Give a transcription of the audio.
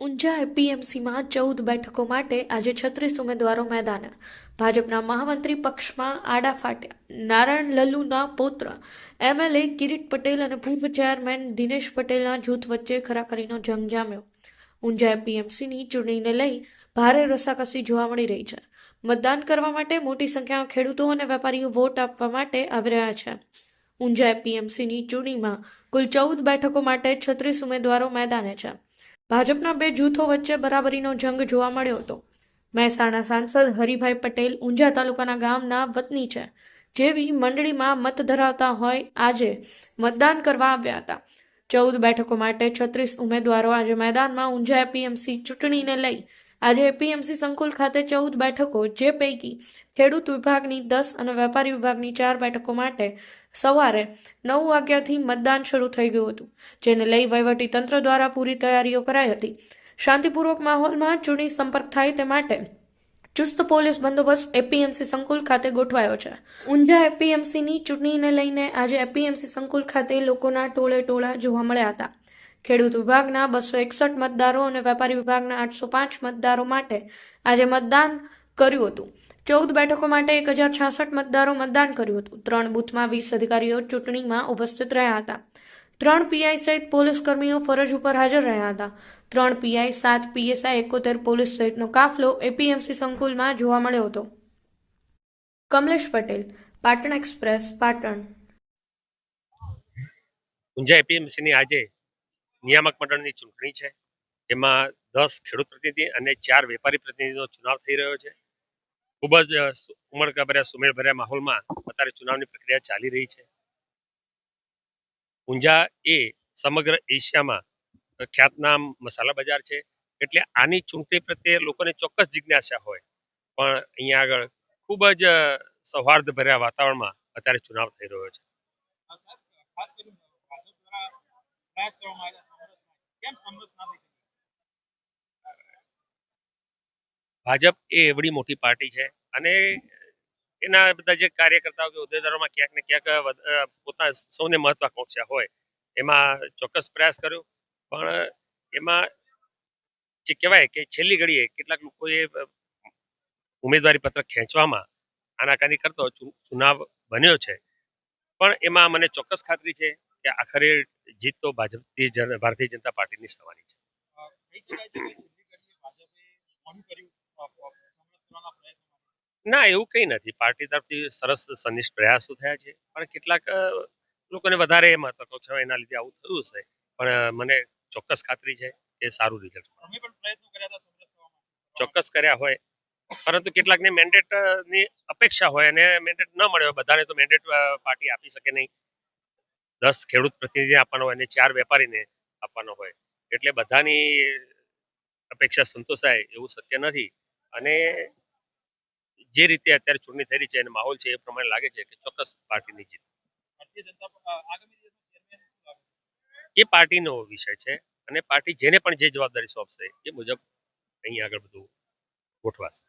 ઊંઝા એપીએમસીમાં ચૌદ બેઠકો માટે આજે છત્રીસ ઉમેદવારો મેદાને. ભાજપના મહામંત્રી પક્ષમાં આડા ફાટ્યા. નારાયણ લલ્લુના પૌત્ર એમએલએ કિરીટ પટેલ અને પૂર્વ ચેરમેન દિનેશ પટેલના જૂથ વચ્ચે ખરાખરીનો જંગ જામ્યો. ઊંઝા એપીએમસીની ચૂંટણીને લઈ ભારે રસાકસી જોવા મળી રહી છે. મતદાન કરવા માટે મોટી સંખ્યામાં ખેડૂતો અને વેપારીઓ વોટ આપવા માટે આવી રહ્યા છે. ઊંઝા એપીએમસીની ચૂંટણીમાં કુલ ચૌદ બેઠકો માટે છત્રીસ ઉમેદવારો મેદાને છે. ભાજપના બે જૂથો વચ્ચે બરાબરીનો જંગ જોવા મળ્યો હતો. મહેસાણા સાંસદ હરિભાઈ પટેલ ઊંઝા તાલુકાના ગામના વતની છે. જેવી મંડળીમાં મત ધરાવતા હોય, આજે મતદાન કરવા આવ્યા હતા. ચૌદ બેઠકો માટે છત્રીસ ઉમેદવારો આજે મેદાનમાં ઊંઝા એપીએમસી ચૂંટણીને લઈ. આજે એપીએમસી સંકુલ ખાતે ચૌદ બેઠકો જે પૈકી ખેડૂત વિભાગની દસ અને વેપારી વિભાગની ચાર બેઠકો માટે સવારે નવ વાગ્યાથી મતદાન શરૂ થઈ ગયું હતું, જેને લઈ વહીવટી તંત્ર દ્વારા પૂરી તૈયારીઓ કરાઈ હતી. શાંતિપૂર્વક માહોલમાં ચૂંટણી સંપર્ક થાય તે માટે ચુસ્ત પોલીસ બંદોબસ્ત એપીએમસી સંકુલ ખાતે ગોઠવાયો છે. ઊંઝા એપીએમસીની ચૂંટણીને લઈને આજે એપીએમસી સંકુલ ખાતે લોકોના ટોળે ટોળા જોવા મળ્યા હતા. ખેડૂત વિભાગના બસો એકસઠ મતદારો અને વેપારી વિભાગના આઠસો પાંચ મતદારો માટે આજે મતદાન કર્યું હતું. ચૌદ બેઠકો માટે એક હજાર છાસઠ મતદારો મતદાન કર્યું હતું. ત્રણ બૂથમાં વીસ અધિકારીઓ ચૂંટણીમાં ઉપસ્થિત રહ્યા હતા. ત્રણ પીઆઈ સહિત પોલીસ કર્મીઓ ફરજ ઉપર હાજર રહ્યા હતા. ત્રણ પીઆઈ, સાત પીએસઆઈ, એકોતેર પોલીસ સહિતનો કાફલો એપીએમસી સંકુલમાં જોવા મળ્યો હતો. કમલેશ પટેલ, પાટણ એક્સપ્રેસ, પાટણ. ઊંઝા એપીએમસીની આજે નિયામક મંડળની ચૂંટણી છે. એમાં દસ ખેડૂત પ્રતિનિધિ અને ચાર વેપારી પ્રતિનિધિનો ચુનાવ થઈ રહ્યો છે. ખૂબ જ ઉમળકાભર્યા, સુમેળભર્યા માહોલમાં અત્યારે ચુનાવની પ્રક્રિયા ચાલી રહી છે. ઊંઝા એ સમગ્ર એશિયામાં ખ્યાતનામ મસાલા બજાર છે. એટલે આની ચૂંટણી પ્રત્યે લોકોને ચોક્કસ જિજ્ઞાસા હોય. પણ અહીંયા આગળ ખૂબ જ સૌહાર્દ ભર્યા વાતાવરણમાં અત્યારે ચુનાવ થઈ રહ્યો છે. ભાજપ એ એવડી મોટી પાર્ટી છે અને એના બધા જે કાર્યકર્તાઓ કે હોદ્દેદારોમાં ક્યાંક ને ક્યાંક પોતા સૌને મહત્વાકાંક્ષા હોય, એમાં ચોક્કસ પ્રયાસ કર્યો. પણ એમાં જે કહેવાય કે છેલ્લી ઘડીએ કેટલાક લોકોએ ઉમેદવારી પત્ર ખેંચવામાં આનાકાની કરતો ચુનાવ બન્યો છે. પણ એમાં મને ચોક્કસ ખાતરી છે કે આખરે જીત તો ભાજપ, ભારતીય જનતા પાર્ટીની થવાની છે અ, કહી શકાય છે કે છેલ્લી ઘડીએ ભાજપે મોડું કર્યું અ, અ, સમરસ કરવાના પ્રયત્નો ના એવું કંઈ નથી. પાર્ટી તરફથી સરસ સનિષ્ઠ પ્રયાસો થયા છે. પણ કેટલાક અ, લોકોને વધારે મહત્વાકાંક્ષા છે એના લીધે આવું થયું હશે. પણ અ, મને ચોક્કસ ખાતરી છે કે સારું રિઝલ્ટ તમે પણ પ્રયત્નો કર્યા હતા સમરસ કરવા માટે? ચોક્કસ કર્યા હોય. પરંતુ કેટલાકને મેન્ડેટની અપેક્ષા હોય અને મેન્ડેટ ન મળે હોય બધાને તો મેન્ડેટ પાર્ટી આપી શકે નહીં. દસ ખેડૂત પ્રતિનિધિ આપવાનો હોય અને ચાર વેપારીને આપવાનો હોય. એટલે બધાની અપેક્ષા સંતોષાય એવું શક્ય નથી. અને જે રીતે અત્યારે ચૂંટણી થઈ રહી છે અને માહોલ છે એ પ્રમાણે લાગે છે કે ચોક્કસ પાર્ટીની જીત? એ પાર્ટીનો વિષય છે અને પાર્ટી જેને પણ જે જવાબદારી સોંપશે એ મુજબ અહીં આગળ બધું ગોઠવાશે